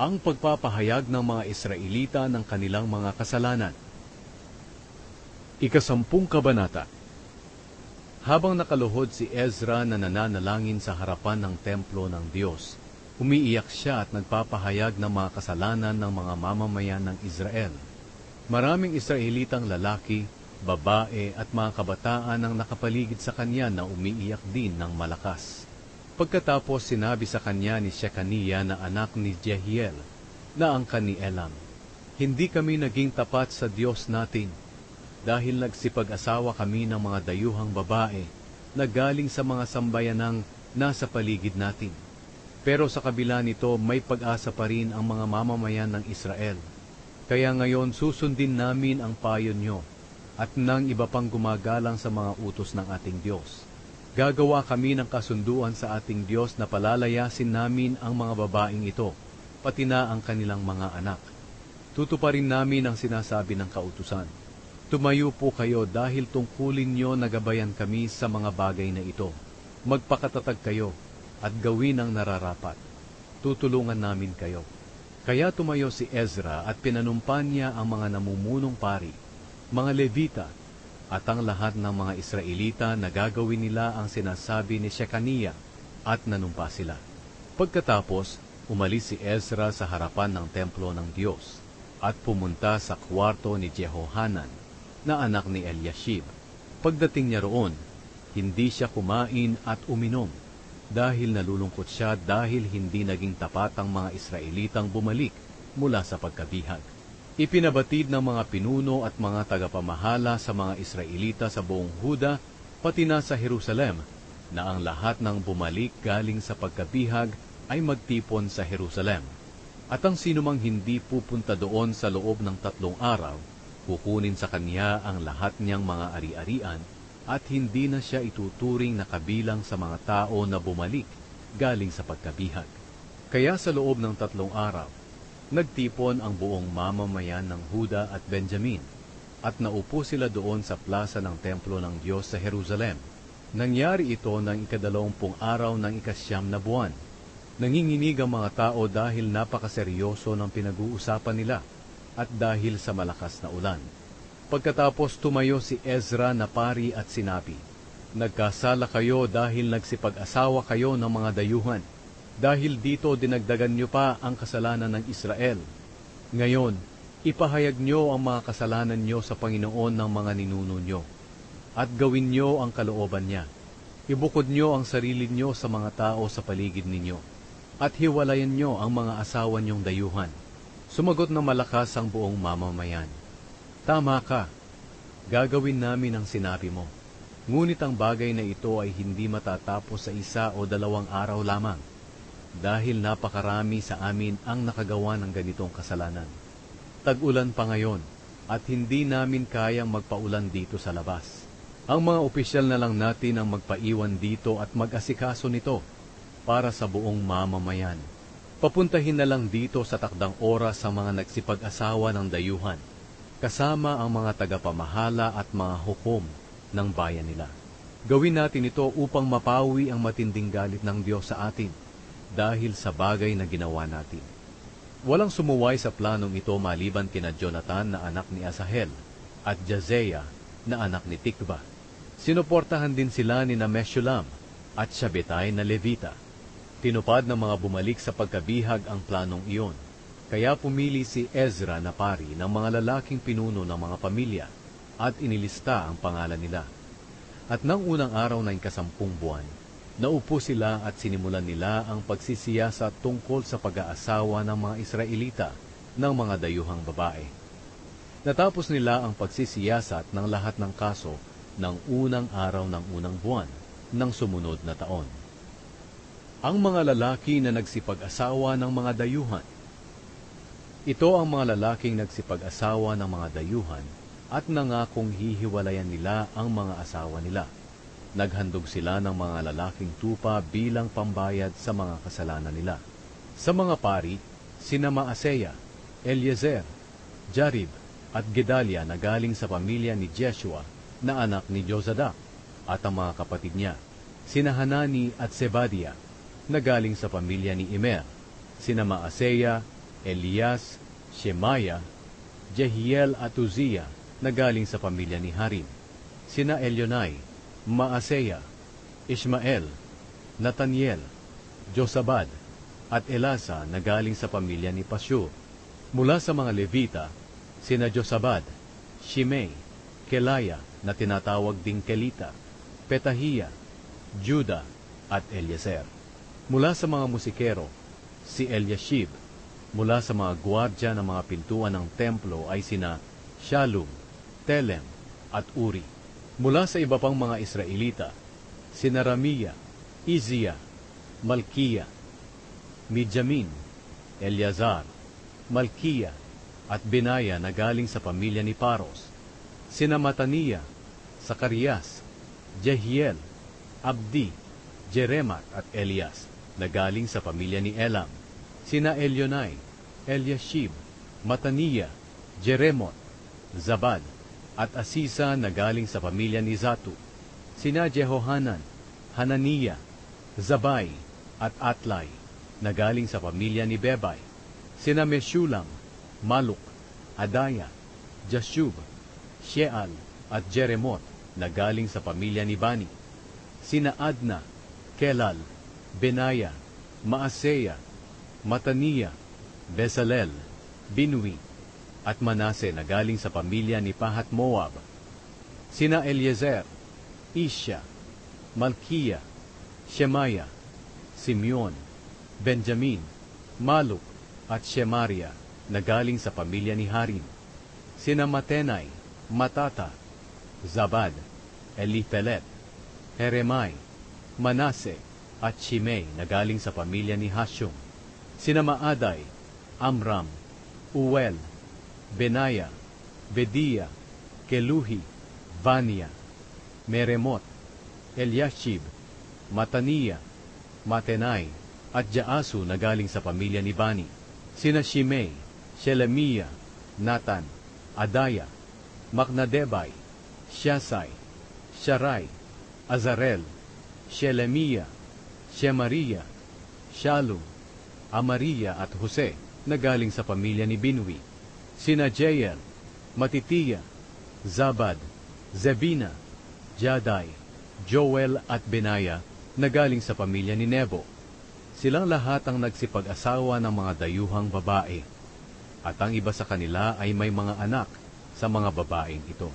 ang pagpapahayag ng mga Israelita ng kanilang mga kasalanan. Ikasampung Kabanata Habang nakaluhod si Ezra na nananalangin sa harapan ng templo ng Diyos, umiiyak siya at nagpapahayag ng mga kasalanan ng mga mamamayan ng Israel. Maraming Israelitang lalaki, babae at mga kabataan ang nakapaligid sa kanya na umiiyak din ng malakas. Pagkatapos sinabi sa kanya ni Shekaniah na anak ni Jehiel na ang ni Elam, Hindi kami naging tapat sa Diyos natin dahil nagsipag-asawa kami ng mga dayuhang babae na galing sa mga sambayanang nasa paligid natin. Pero sa kabila nito may pag-asa pa rin ang mga mamamayan ng Israel. Kaya ngayon susundin namin ang payo nyo at nang iba pang gumagalang sa mga utos ng ating Diyos Gagawa kami ng kasunduan sa ating Diyos na palalayasin namin ang mga babaeng ito, pati na ang kanilang mga anak. Tutuparin namin ang sinasabi ng kautusan. Tumayo po kayo dahil tungkulin nyo nagabayan kami sa mga bagay na ito. Magpakatatag kayo at gawin ang nararapat. Tutulungan namin kayo. Kaya tumayo si Ezra at pinanumpan niya ang mga namumunong pari, mga Levita at ang lahat ng mga Israelita na gagawin nila ang sinasabi ni Shekaniah at nanumpa sila. Pagkatapos, umalis si Ezra sa harapan ng templo ng Diyos at pumunta sa kwarto ni Jehohanan na anak ni Eliashib. Pagdating niya roon, hindi siya kumain at uminom dahil nalulungkot siya dahil hindi naging tapat ang mga Israelitang bumalik mula sa pagkabihag. Ipinabatid ng mga pinuno at mga tagapamahala sa mga Israelita sa buong Huda, pati na sa Jerusalem, na ang lahat ng bumalik galing sa pagkabihag ay magtipon sa Jerusalem. At ang sinumang hindi pupunta doon sa loob ng tatlong araw, kukunin sa kanya ang lahat niyang mga ari-arian at hindi na siya ituturing na kabilang sa mga tao na bumalik galing sa pagkabihag. Kaya sa loob ng tatlong araw, Nagtipon ang buong mamamayan ng Huda at Benjamin at naupo sila doon sa plaza ng templo ng Diyos sa Jerusalem. Nangyari ito ng ikadalawampung araw ng ikasyam na buwan. Nanginginig ang mga tao dahil napakaseryoso ng pinag-uusapan nila at dahil sa malakas na ulan. Pagkatapos tumayo si Ezra na pari at sinabi, Nagkasala kayo dahil nagsipag-asawa kayo ng mga dayuhan dahil dito dinagdagan niyo pa ang kasalanan ng Israel. Ngayon, ipahayag niyo ang mga kasalanan niyo sa Panginoon ng mga ninuno niyo, at gawin niyo ang kalooban niya. Ibukod niyo ang sarili niyo sa mga tao sa paligid ninyo, at hiwalayan niyo ang mga asawa niyong dayuhan. Sumagot na malakas ang buong mamamayan. Tama ka, gagawin namin ang sinabi mo. Ngunit ang bagay na ito ay hindi matatapos sa isa o dalawang araw lamang dahil napakarami sa amin ang nakagawa ng ganitong kasalanan. Tag-ulan pa ngayon at hindi namin kayang magpaulan dito sa labas. Ang mga opisyal na lang natin ang magpaiwan dito at mag-asikaso nito para sa buong mamamayan. Papuntahin na lang dito sa takdang oras sa mga nagsipag-asawa ng dayuhan, kasama ang mga tagapamahala at mga hukom ng bayan nila. Gawin natin ito upang mapawi ang matinding galit ng Diyos sa atin dahil sa bagay na ginawa natin. Walang sumuway sa planong ito maliban kina Jonathan na anak ni Asahel at Jazeya na anak ni Tikba. Sinuportahan din sila ni Nameshulam at Shabetay na Levita. Tinupad ng mga bumalik sa pagkabihag ang planong iyon. Kaya pumili si Ezra na pari ng mga lalaking pinuno ng mga pamilya at inilista ang pangalan nila. At nang unang araw ng kasampung buwan, Naupo sila at sinimulan nila ang pagsisiyasa tungkol sa pag-aasawa ng mga Israelita ng mga dayuhang babae. Natapos nila ang pagsisiyasat ng lahat ng kaso ng unang araw ng unang buwan ng sumunod na taon. Ang mga lalaki na nagsipag-asawa ng mga dayuhan. Ito ang mga lalaking nagsipag-asawa ng mga dayuhan at nangakong hihiwalayan nila ang mga asawa nila Naghandog sila ng mga lalaking tupa bilang pambayad sa mga kasalanan nila. Sa mga pari, sina Maaseya, Eliezer, Jarib, at Gedalia na galing sa pamilya ni Jeshua na anak ni Jozadak at ang mga kapatid niya, sina Hanani at Sebadia na galing sa pamilya ni Imer, sina Maaseya, Elias, Shemaya, Jehiel at Uzziah na galing sa pamilya ni Harim. Sina Elionai, Maaseya, Ishmael, Nathaniel, Josabad, at Elasa na galing sa pamilya ni Pashur. Mula sa mga Levita, sina Josabad, Shimei, Kelaya na tinatawag ding Kelita, Petahia, Juda, at Eliezer. Mula sa mga musikero, si Eliashib. Mula sa mga gwardya ng mga pintuan ng templo ay sina Shalom, Telem, at Uri. Mula sa iba pang mga Israelita, sina Ramiya, Izia, Malkiya, Midjamin, Eleazar, Malkiya, at Benaya na galing sa pamilya ni Paros, sina Mataniya, Sakarias, Jehiel, Abdi, Jeremat at Elias na galing sa pamilya ni Elam, sina Elionai, Eliashib, Mataniya, Jeremot, Zabad, at Asisa na galing sa pamilya ni Zatu, sina Jehohanan, Hananiya, Zabay, at Atlay na galing sa pamilya ni Bebay, sina Meshulam, Maluk, Adaya, Jashub, Sheal, at Jeremot na galing sa pamilya ni Bani, sina Adna, Kelal, Benaya, Maaseya, Mataniya, Bezalel, Binui, at Manase na galing sa pamilya ni Pahat Moab. Sina Eliezer, Isya, Malkiya, Shemaya, Simeon, Benjamin, Maluk, at Shemaria na galing sa pamilya ni Harim. Sina Matenay, Matata, Zabad, Elipelet, Heremai, Manase, at Shimei na galing sa pamilya ni Hashum. Sina Maaday, Amram, Uel, Benaya, Bedia, Keluhi, Vania, Meremot, Eliashib, Matania, Matenay, at Jaasu na galing sa pamilya ni Bani. Sina Shimei, Shelemiah, Natan, Adaya, Maknadebay, Shasai, Sharai, Azarel, Shelemiah, Shemaria, Shalom, Amaria at Jose na galing sa pamilya ni Binwi. Sina Jael, Matitiya, Zabad, Zebina, Jaday, Joel at Benaya na galing sa pamilya ni Nebo. Silang lahat ang nagsipag-asawa ng mga dayuhang babae, at ang iba sa kanila ay may mga anak sa mga babaeng ito.